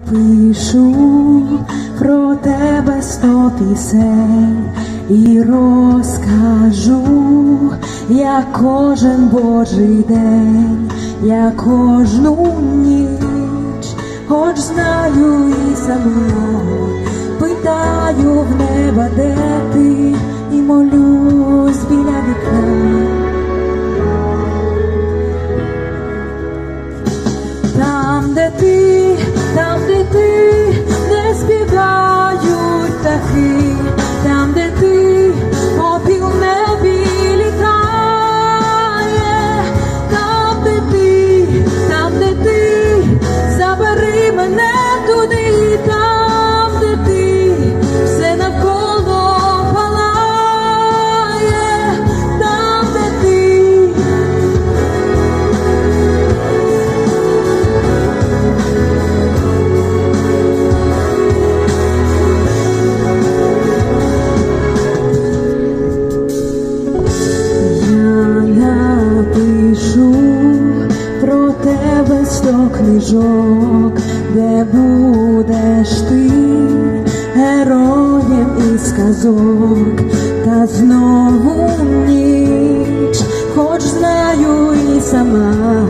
Пишу про тебе сто пісень і розкажу, як кожен Божий день, як кожну ніч, хоч знаю і сама, питаю в неба, де ти, і молюсь біля тебе сто книжок, де будеш ти героєм і сказок, та знову ніч, хоч знаю і сама